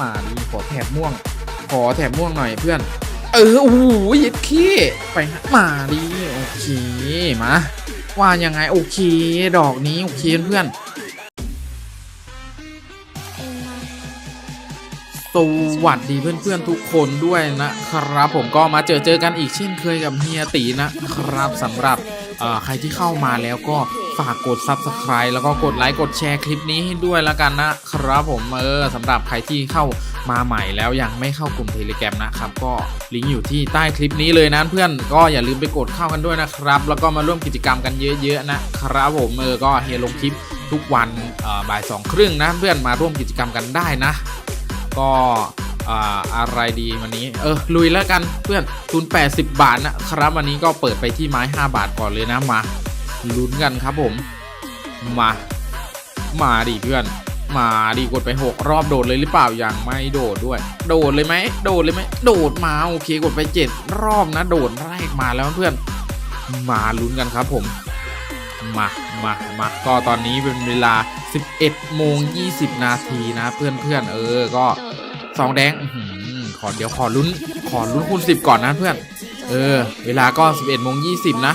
มาดิขอแถบม่วง ขอแถบม่วงหน่อยเพื่อน เออโอ้โหยิดขี้ไปมาดิโอเคมาว่ายังไงโอเค ดอกนี้โอเคเพื่อนสวัสดีเพื่อนๆทุกคนด้วยนะครับ ผมก็มาเจอเจอกันอีกเช่นเคยกับเฮียตีนะครับสำหรับใครที่เข้ามาแล้วก็ ฝากกด Subscribe แล้วก็กดไลค์กดแชร์คลิปนี้ให้ด้วยแล้วกันนะครับผมเออสำหรับใครที่เข้ามาใหม่แล้วยังไม่เข้ากลุ่มเทเลแกรมนะครับ ก็ลิงก์อยู่ที่ใต้คลิปนี้เลยนะเพื่อนก็อย่าลืมไปกดเข้ากันด้วยนะครับ แล้วก็มาร่วมกิจกรรมกันเยอะๆนะครับผมเออก็เฮลงคลิปทุกวันออบ่ายสองครึ่งนะเพื่อนมาร่วมกิจกรรมกันได้นะ ก็อ่าอะไรดีวันนี้ เออ ลุยแล้วกันเพื่อนทุน 80 บาทนะครับ วันนี้ก็เปิดไปที่ไม้ 5 บาทก่อนเลยนะมา ลุ้นกันครับผม มา มาดิเพื่อน มาดิกดไป 6 รอบโดดเลยหรือเปล่ายังไม่โดดด้วย โดดเลยไหมโดดเลยไหมโดดมาโอเคกดไป 7 รอบนะโดดแรกมาแล้วเพื่อน มาลุ้นกันครับผม มามามาก็ตอนนี้เป็นเวลา 11โมง20 นาทีนะ เพื่อนเพื่อนเออก็สองแดงอขอเดี๋ยวขอลุ้นขอลุ้นคูณ10 ก่อนนะเพื่อน เออ เวลาก็ 11โมง20 นะ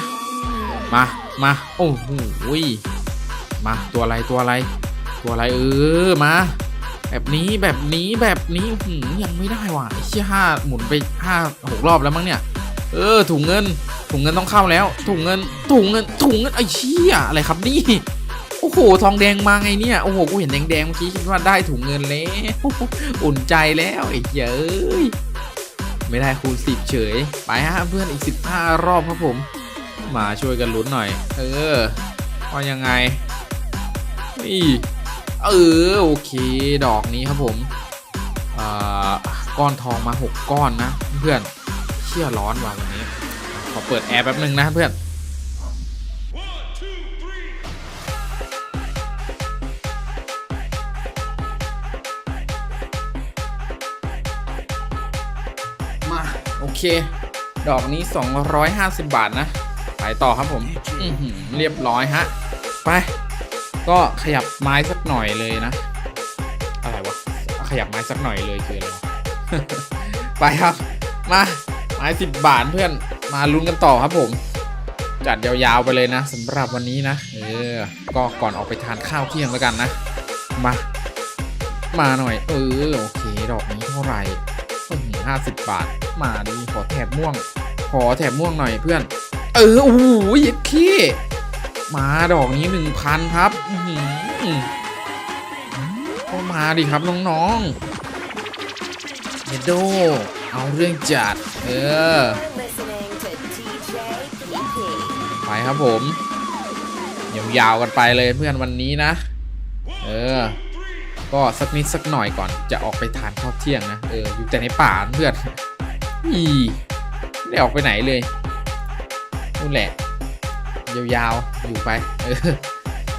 มา มา โอ้โหมาตัวอะไรตัวอะไร ตัวอะไรเออมา แบบนี้แบบนี้แบบนี้หืยังไม่ได้ว่ะไอ้เชี่ยห้าหมุนไปห้าหกรอบแล้วมั้งเนี่ย เออถุงเงิน ถุงเงินต้องเข้าแล้ว ถุงเงิน ถุงเงิน ถุงเงินไอ้เชี่ยอะไรครับนี่โอ้โห ทองแดงมาไงเนี่ย โอ้โห กูเห็นแดงๆเมื่อกี้คิดว่าได้ถุงเงินแล้ว อุ่นใจแล้วไอ้เย้ย ไม่ได้คูณสิบเฉย ไปฮะเพื่อนอีกสิบห้ารอบครับผม มาช่วยกันลุ้นหน่อย เออว่ายังไงนี่เออโอเค ดอกนี้ครับผมอ่าก้อนทองมาหกก้อนนะ เพื่อนเชี่ยร้อนว่ะวันนี้ ขอเปิดแอร์แป๊บหนึ่งนะเพื่อนมาโอเค ดอกนี้ 250 บาทนะ ไปต่อครับผมอือหือเรียบร้อยฮะ ไป ก็ขยับไม้สักหน่อยเลยนะ อะไรวะ ขยับไม้สักหน่อยเลยคืออะไรวะไปครับ มาไม้สิบบาทเพื่อนมาลุ้นกันต่อครับผม จัดยาวๆไปเลยนะสำหรับวันนี้นะ เออ ก็ก่อนออกไปทานข้าวเที่ยงแล้วกันนะ มา มาหน่อย เออ โอเค ดอกนี้เท่าไหร่ห้าสิบบาท มาดิขอแถบม่วง ขอแถบม่วงหน่อยเพื่อน เออโอ้โหยิดขี้มาดอกนี้หนึ่งพันครับก็มาดิครับน้องๆเยโดเอาเรื่องจัด เออ ไปครับผมยาวๆกันไปเลยเพื่อนวันนี้นะ เออ ก็สักนิดสักหน่อยก่อนจะออกไปทานข้าวเที่ยงนะ เออ อยู่แต่ในป่าเพื่อนอีไม่ได้ออกไปไหนเลย นู่นแหละ ยาวๆ อยู่ไปเออ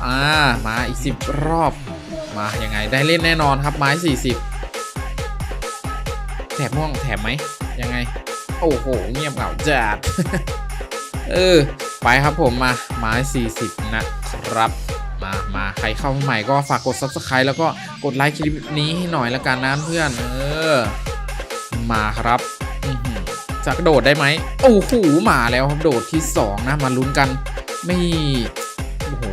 อ่า มาอีกสิบรอบ มายังไงได้เล่นแน่นอนครับไม้สี่สิบแถบม่วงแถบไหมยังไง โอ้โห เงียบเหงาจัดเออ ไปครับผมมาไม้ 40 นะครับ มามาใครเข้ามาใหม่ก็ฝากกด subscribe แล้วก็กดไลค์คลิปนี้ให้หน่อยละกันนะเพื่อน เออ มาครับ จะกระโดดได้ไหมโอ้โหมาแล้วครับโดดที่ 2 นะ มาลุ้นกันไม่โอ้โห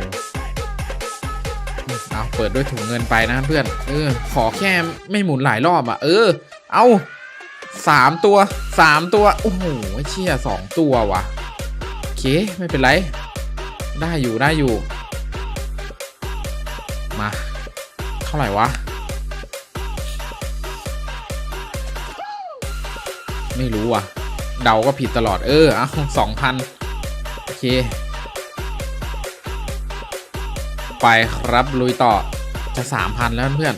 เอาเปิดด้วยถุงเงินไปนะเพื่อน เออ ขอแค่ไม่หมุนหลายรอบอะ เออ เอาสามตัวสามตัว โอ้โหเชี่ยสองตัวว่ะโอเคไม่เป็นไร ได้อยู่ได้อยู่ มา เท่าไหร่วะ ไม่รู้อะ เดาก็ผิดตลอดเออเอาสองพันโอเค ไปครับลุยต่อจะสามพันแล้วเพื่อน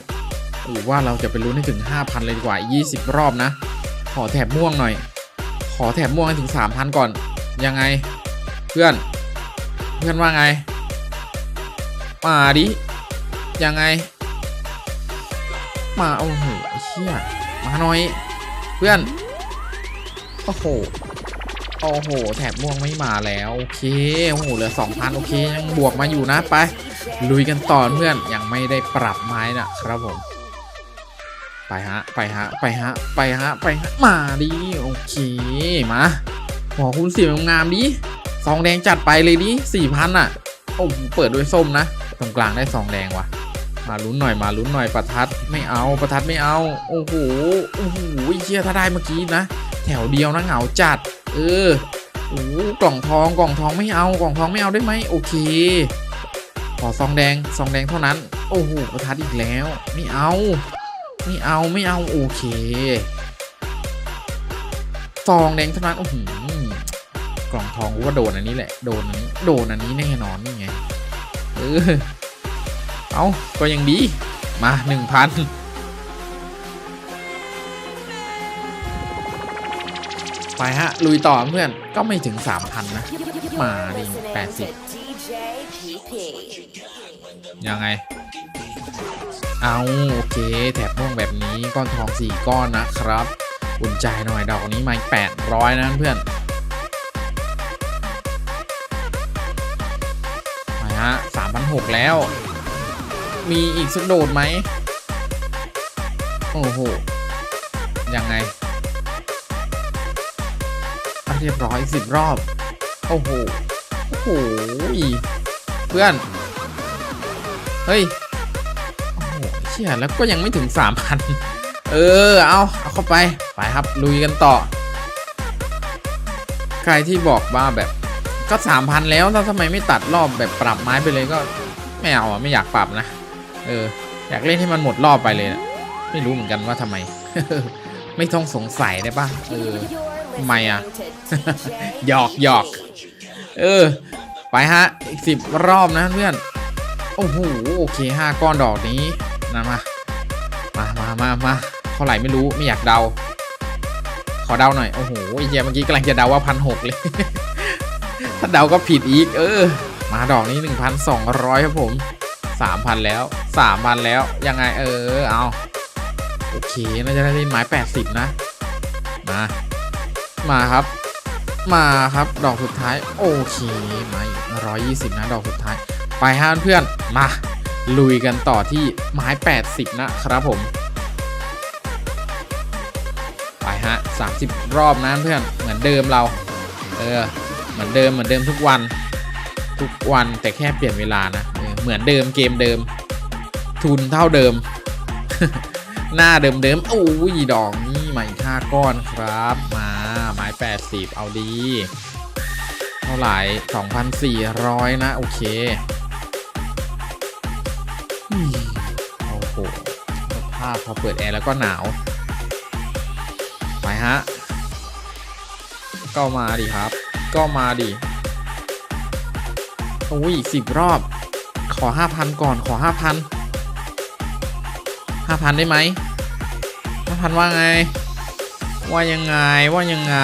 หรือว่าเราจะไปลุ้นให้ถึงห้าพันเลยดีกว่ายี่สิบรอบนะ ขอแถบม่วงหน่อย ขอแถบม่วงให้ถึงสามพันก่อน ยังไง เพื่อน เพื่อนว่าไง มาดิ ยังไง มา โอ้โหอ้เชี่ยมาหน่อย เพื่อน โอ้โห โอ้โห แถบม่วงไม่มาแล้ว โอเค โอ้โห เหลือ2,000โอเค ยังบวกมาอยู่นะไป ลุยกันต่อเพื่อน ยังไม่ได้ปรับไม้นะครับผม ไปฮะ ไปฮะ ไปฮะ ไปฮะ ไปฮะ มาดิ โอเค มาขอคุณสีงามดิซองแดงจัดไปเลยดิสี่พันอะ โอ้โหเปิดด้วยส้มนะ ตรงกลางได้ซองแดงว่ะมาลุ้นหน่อยมาลุ้นหน่อยประทัดไม่เอาประทัดไม่เอา โอ้โหโอ้โหเชี่ยถ้าได้เมื่อกี้นะ ถวเดียวนะเหงาจัด เออโอ้กล่องทองกล่องทองไม่เอากล่องทองไม่เอาได้ไหมโอเค ขอซองแดงซองแดงเท่านั้น โอ้โหประทัดอีกแล้ว ไม่เอาไม่เอาไม่เอาโอเคซองแดงเท่านั้นโอ้โหกล่องทองกูว่าโดนอันนี้แหละโดนอันนี้โดนอันนี้แน่นอนนี่ไงเออเอาก็ยังดีมาหนึ่งพัน ไปฮะ ลุยต่อเพื่อน ก็ไม่ถึง 3,000 นะ มาดิ80 ยังไง เอาโอเค แถบม่วงแบบนี้ก้อนทอง 4 ก้อนนะครับ อุ่นใจหน่อยดอกนี้มาอีก800 นะเพื่อนไปฮะ3,600 แล้ว มีอีกสักโดดไหม โอ้โห ยังไง เรียบร้อยสิบรอบ โอ้โห โอ้โห เพื่อน เฮ้ย โอ้โหเชี่ยแล้วก็ยังไม่ถึง3,000เออ เอาเอาเข้าไป ไปครับ ลุยกันต่อ ใครที่บอกว่าแบบก็3,000แล้วแล้วทำไมไม่ตัดรอบแบบปรับไม้ไปเลยก็ไม่เอาอะไม่อยากปรับนะ เออ อยากเล่นให้มันหมดรอบไปเลยนะไม่รู้เหมือนกันว่าทำไม ไม่ต้องสงสัยได้ปะเออ You're Mày à? listening to DJ หยอกหยอกเออ ไปฮะ อีกสิบรอบนะเพื่อน โอ้โห โอเคห้าก้อนดอกนี้นะมา มามามามาเท่าไหร่ไม่รู้ไม่อยากเดา ขอเดาหน่อย โอ้โหไอ้เหี้ยเมื่อกี้กำลังจะเดาว่าพันหกเลย ถ้าเดาก็ผิดอีก เออ มาดอกนี้1,200ครับผม3,000แล้ว3,000แล้ว ยังไงเออ เอา โอเค น่าจะได้เล่นไม้80นะ มา มาครับ มาครับดอกสุดท้าย โอเคมาอีก120นะดอกสุดท้าย ไปฮะเพื่อนมาลุยกันต่อที่ไม้ 80 นะครับผม ไปฮะ 30 รอบนะเพื่อนเหมือนเดิมเรา เออ เหมือนเดิมเหมือนเดิมทุกวัน ทุกวันแต่แค่เปลี่ยนเวลานะเออเหมือนเดิมเกมเดิม ทุนเท่าเดิม หน้าเดิมๆโอ้ยดอกนี้มาอีกห้าก้อนครับ มาไม้80เอาดี เท่าไหร่2,400นะ โอเคโอ้โหสภาพพอเปิดแอร์แล้วก็หนาว ไปฮะ ก็มาดิครับ ก็มาดิโอ้ยี่สิบรอบ ขอ5,000ก่อนขอ 5,000 5,000ได้ไหม5,000ว่าไง ว่ายังไงว่ายังไง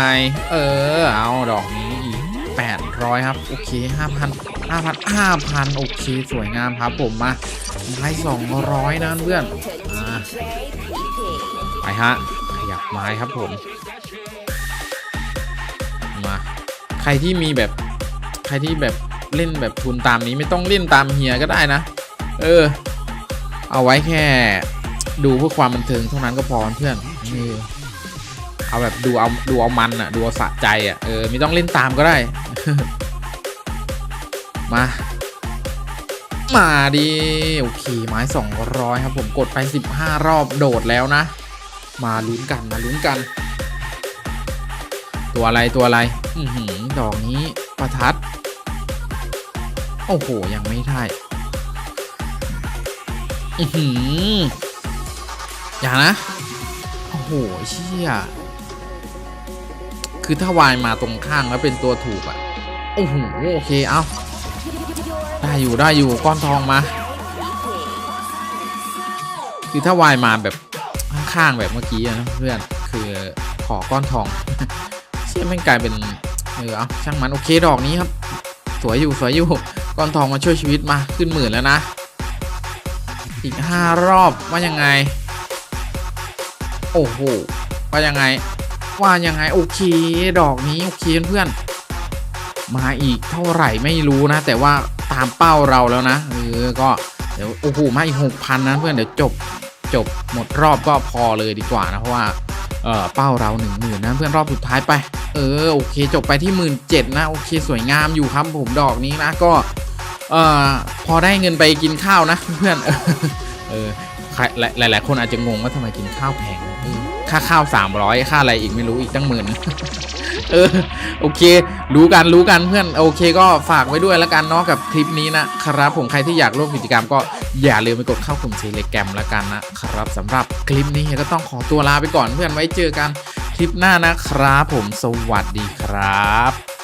เออ เอาดอกนี้อีก800ครับโอเค5,000 5,000 5,000โอเคสวยงามครับผมมาไม้200นะเพื่อนอ่าไปฮะขยับไม้ครับผมมาใครที่มีแบบใครที่แบบเล่นแบบทุนตามนี้ไม่ต้องเล่นตามเฮียก็ได้นะ เออ เอาไว้แค่ ดูเพื่อความบันเทิงเท่านั้นก็พอเพื่อนเออเอาแบบดูเอาดูเอามันอะดูเอาสะใจอะเออไม่ต้องเล่นตามก็ได้ มา มาดิโอเคไม้200 ครับ ผมกดไป 15 รอบโดดแล้วนะ มาลุ้นกันมาลุ้นกัน ตัวอะไรตัวอะไร อือหือดอกนี้ประทัด โอ้โห ยังไม่ได้ อือหือ อย่านะ โอ้โหเชี่ยคือถ้าวายมาตรงข้างแล้วเป็นตัวถูกอะโอ้โหโอเคเอาได้อยู่ได้อยู่ก้อนทองมา คือถ้าวายมาแบบข้างๆแบบเมื่อกี้นะเพื่อนคือขอก้อนทองเชี่ยแม่กลายเป็นเออเอาช่างมันโอเคดอกนี้ครับ สวยอยู่สวยอยู่ก้อนทองมาช่วยชีวิตมาขึ้นหมื่นแล้วนะ อีกห้ารอบว่ายังไง โอ้โหว่ายังไง ว่ายังไงโอเค ดอกนี้โอเคเพื่อน มาอีกเท่าไหร่ไม่รู้นะ แต่ว่าตามเป้าเราแล้วนะเออก็เดี๋ยวโอ้โหมาอีกหกพันนะเพื่อนเดี๋ยวจบจบหมดรอบก็พอเลยดีกว่านะเพราะว่าเออเป้าเรา1 0,000นนะเพื่อนรอบสุดท้ายไป เออโอเค จบไปที่1 7ื่นเจ็ดนะโอเค สวยงามอยู่ครับผมดอกนี้นะก็เออพอได้เงินไปกินข้าวนะเพื่อนเออหลายหลายคนอาจจะงงว่าทำไมกินข้าวแพง ค่าข้าว300ค่าอะไรอีกไม่รู้อีกตั้งหมื่นเออโอเค รู้กันรู้กันเพื่อนโอเค ก็ฝากไว้ด้วยแล้วกันเนาะกับคลิปนี้นะครับผมใครที่อยากร่วมกิจกรรมก็อย่าลืมไปกดเข้ากลุ่มเทเลแกรมแล้วกันนะครับสำหรับคลิปนี้ก็ต้องขอตัวลาไปก่อนเพื่อนไว้เจอกันคลิปหน้านะครับผมสวัสดีครับ